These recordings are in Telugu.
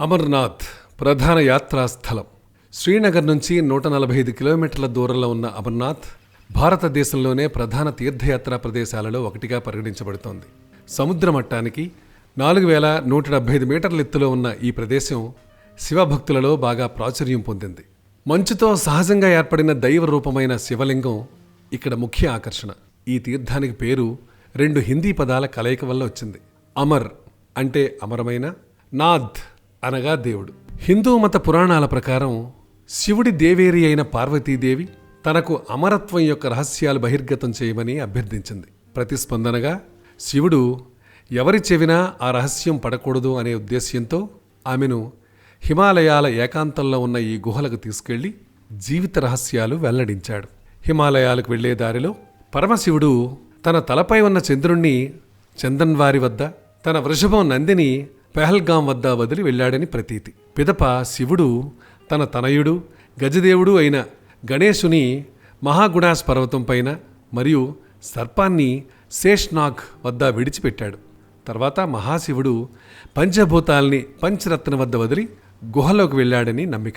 అమర్నాథ్ ప్రధాన యాత్రా స్థలం శ్రీనగర్ నుంచి నూట నలభై ఐదు కిలోమీటర్ల దూరంలో ఉన్న అమర్నాథ్ భారతదేశంలోనే ప్రధాన తీర్థయాత్రా ప్రదేశాలలో ఒకటిగా పరిగణించబడుతోంది. సముద్ర మట్టానికి నాలుగు వేల నూట డెబ్బై ఐదు మీటర్ల ఎత్తులో ఉన్న ఈ ప్రదేశం శివభక్తులలో బాగా ప్రాచుర్యం పొందింది. మంచుతో సహజంగా ఏర్పడిన దైవ రూపమైన శివలింగం ఇక్కడ ముఖ్య ఆకర్షణ. ఈ తీర్థానికి పేరు రెండు హిందీ పదాల కలయిక వల్ల వచ్చింది. అమర్ అంటే అమరమైన నాథ్ అనగా దేవుడు. హిందూ మత పురాణాల ప్రకారం శివుడి దేవేరి అయిన పార్వతీదేవి తనకు అమరత్వం యొక్క రహస్యాలు బహిర్గతం చేయమని అభ్యర్థించింది. ప్రతిస్పందనగా శివుడు ఎవరి చెవినా ఆ రహస్యం పడకూడదు అనే ఉద్దేశ్యంతో ఆమెను హిమాలయాల ఏకాంతంలో ఉన్న ఈ గుహలకు తీసుకెళ్ళి జీవిత రహస్యాలు వెల్లడించాడు. హిమాలయాలకు వెళ్ళే దారిలో పరమశివుడు తన తలపై ఉన్న చంద్రుణ్ణి చందన్వారి వద్ద తన వృషభం నందిని పెహల్గాం వద్ద వదిలి వెళ్ళాడని ప్రతీతి. పిదప శివుడు తన తనయుడు గజదేవుడు అయిన గణేశుని మహాగుణాస్ పర్వతం పైన మరియు సర్పాన్ని శేష్నాగ్ వద్ద విడిచిపెట్టాడు. తర్వాత మహాశివుడు పంచభూతాల్ని పంచరత్న వద్ద వదిలి గుహలోకి వెళ్ళాడని నమ్మిక.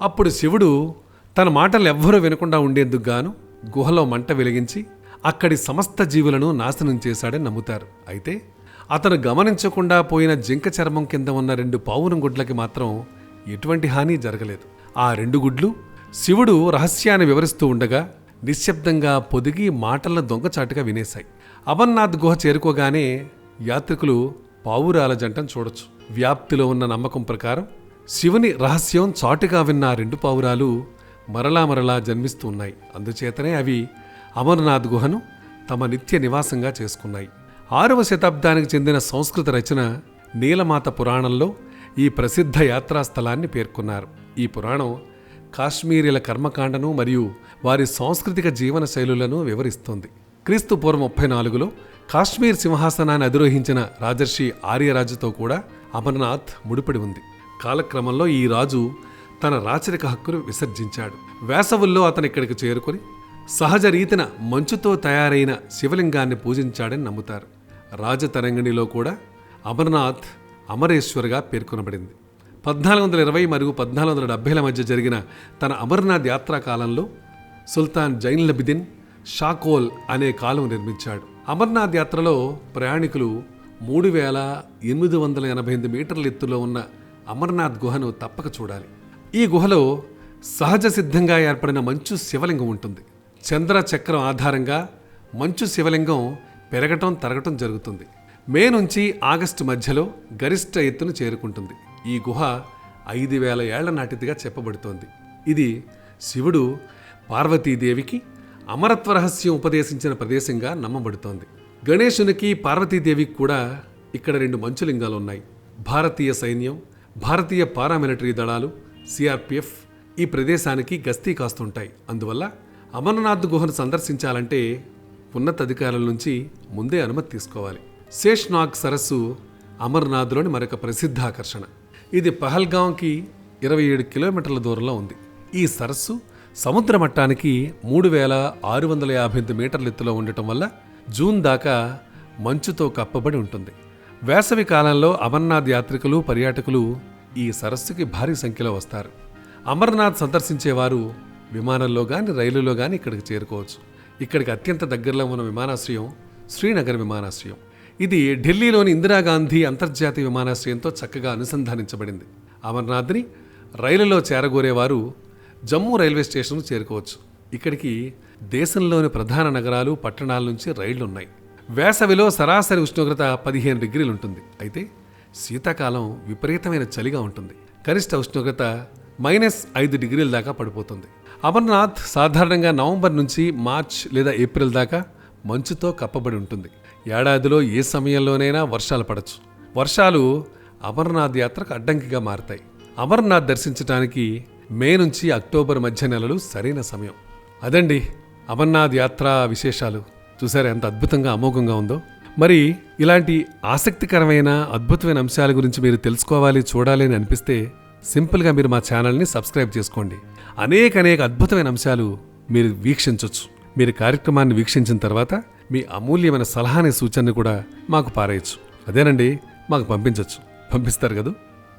అప్పుడు శివుడు తన మాటలు ఎవ్వరూ వినకుండా ఉండేందుకు గాను గుహలో మంట వెలిగించి అక్కడి సమస్త జీవులను నాశనం చేశాడని నమ్ముతారు. అయితే అతను గమనించకుండా పోయిన జింక చర్మం కింద ఉన్న రెండు పావురం గుడ్లకి మాత్రం ఎటువంటి హాని జరగలేదు. ఆ రెండు గుడ్లు శివుడు రహస్యాన్ని వివరిస్తూ ఉండగా నిశ్శబ్దంగా పొదిగి మాటలను దొంగచాటుగా వినేశాయి. అమర్నాథ్ గుహ చేరుకోగానే యాత్రికులు పావురాల జంటను చూడొచ్చు. వ్యాప్తిలో ఉన్న నమ్మకం ప్రకారం శివుని రహస్యం చాటుగా విన్న రెండు పావురాలు మరలా మరలా జన్మిస్తూ ఉన్నాయి. అందుచేతనే అవి అమర్నాథ్ గుహను తమ నిత్య నివాసంగా చేసుకున్నాయి. ఆరవ శతాబ్దానికి చెందిన సంస్కృత రచన నీలమాత పురాణంలో ఈ ప్రసిద్ధ యాత్రా స్థలాన్ని పేర్కొన్నారు. ఈ పురాణం కాశ్మీరీల కర్మకాండను మరియు వారి సాంస్కృతిక జీవన శైలులను వివరిస్తుంది. క్రీస్తు పూర్వం ముప్పై నాలుగులో కాశ్మీర్ సింహాసనాన్ని అధిరోహించిన రాజర్షి ఆర్యరాజుతో కూడా అమర్నాథ్ ముడిపడి ఉంది. కాలక్రమంలో ఈ రాజు తన రాచరిక హక్కును విసర్జించాడు. వేసవుల్లో అతను ఇక్కడికి చేరుకొని సహజ రీతిన మంచుతో తయారైన శివలింగాన్ని పూజించాడని నమ్ముతారు. రాజతరంగిణిలో కూడా అమర్నాథ్ అమరేశ్వర్గా పేర్కొనబడింది. పద్నాలుగు వందల ఇరవై మరియు పద్నాలుగు వందల డెబ్బైల మధ్య జరిగిన తన అమర్నాథ్ యాత్రా కాలంలో సుల్తాన్ జైన్లబిదిన్ షాకోల్ అనే కాలం నిర్మించాడు. అమర్నాథ్ యాత్రలో ప్రయాణికులు మూడు వేల ఎనిమిది వందల ఎనభై ఎనిమిది మీటర్ల ఎత్తులో ఉన్న అమర్నాథ్ గుహను తప్పక చూడాలి. ఈ గుహలో సహజ సిద్ధంగా ఏర్పడిన మంచు శివలింగం ఉంటుంది. చంద్ర చక్రం ఆధారంగా మంచు శివలింగం పెరగటం తరగటం జరుగుతుంది. మే నుంచి ఆగస్టు మధ్యలో గరిష్ట ఎత్తును చేరుకుంటుంది. ఈ గుహ ఐదు వేల ఏళ్ళ నాటిదిగా చెప్పబడుతోంది. ఇది శివుడు పార్వతీదేవికి అమరత్వ రహస్యం ఉపదేశించిన ప్రదేశంగా నమ్మబడుతోంది. గణేశునికి పార్వతీదేవికి కూడా ఇక్కడ రెండు మంచులింగాలు ఉన్నాయి భారతీయ సైన్యం భారతీయ పారామిలిటరీ దళాలు సిఆర్పిఎఫ్ ఈ ప్రదేశానికి గస్తీ కాస్తుంటాయి. అందువల్ల అమర్నాథ్ గుహను సందర్శించాలంటే ఉన్నతాధికారుల నుంచి ముందే అనుమతి తీసుకోవాలి. శేష్నాగ్ సరస్సు అమర్నాథ్లోని మరొక ప్రసిద్ధ ఆకర్షణ ఇది పహల్గాంకి ఇరవై ఏడు కిలోమీటర్ల దూరంలో ఉంది. ఈ సరస్సు సముద్ర మట్టానికి మూడు వేల ఆరు వందల యాభై ఎనిమిది మీటర్ల ఎత్తులో ఉండటం వల్ల జూన్ దాకా మంచుతో కప్పబడి ఉంటుంది. వేసవి కాలంలో అమర్నాథ్ యాత్రికులు పర్యాటకులు ఈ సరస్సుకి భారీ సంఖ్యలో వస్తారు. అమర్నాథ్ సందర్శించేవారు విమానంలో కానీ రైలులో కానీ ఇక్కడికి చేరుకోవచ్చు. ఇక్కడికి అత్యంత దగ్గరలో ఉన్న విమానాశ్రయం శ్రీనగర్ విమానాశ్రయం. ఇది ఢిల్లీలోని ఇందిరాగాంధీ అంతర్జాతీయ విమానాశ్రయంతో చక్కగా అనుసంధానించబడింది. అమర్నాథ్ని రైలులో చేరగోరేవారు జమ్మూ రైల్వే స్టేషన్కు చేరుకోవచ్చు. ఇక్కడికి దేశంలోని ప్రధాన నగరాలు పట్టణాల నుంచి రైళ్ళున్నాయి. వేసవిలో సరాసరి ఉష్ణోగ్రత పదిహేను డిగ్రీలు ఉంటుంది. అయితే శీతాకాలం విపరీతమైన చలిగా ఉంటుంది. గరిష్ట ఉష్ణోగ్రత మైనస్ ఐదు డిగ్రీల దాకా పడిపోతుంది. అమర్నాథ్ సాధారణంగా నవంబర్ నుంచి మార్చ్ లేదా ఏప్రిల్ దాకా మంచుతో కప్పబడి ఉంటుంది. ఏడాదిలో ఏ సమయంలోనైనా వర్షాలు పడచ్చు. వర్షాలు అమర్నాథ్ యాత్రకు అడ్డంకిగా మారతాయి. అమర్నాథ్ దర్శించడానికి మే నుంచి అక్టోబర్ మధ్య నెలలు సరైన సమయం. అదండి అమర్నాథ్ యాత్ర విశేషాలు. చూసారా ఎంత అద్భుతంగా అమోఘంగా ఉందో? మరి ఇలాంటి ఆసక్తికరమైన అద్భుతమైన అంశాల గురించి మీరు తెలుసుకోవాలి చూడాలి అని అనిపిస్తే సింపుల్గా మీరు మా ఛానల్ని సబ్స్క్రైబ్ చేసుకోండి. అనేక అనేక అద్భుతమైన అంశాలు మీరు వీక్షించవచ్చు మీరు కార్యక్రమాన్ని వీక్షించిన తర్వాత మీ అమూల్యమైన సలహాని సూచనని కూడా మాకు పారేయచ్చు. అదేనండి? మాకు పంపించవచ్చు పంపిస్తారు కదా?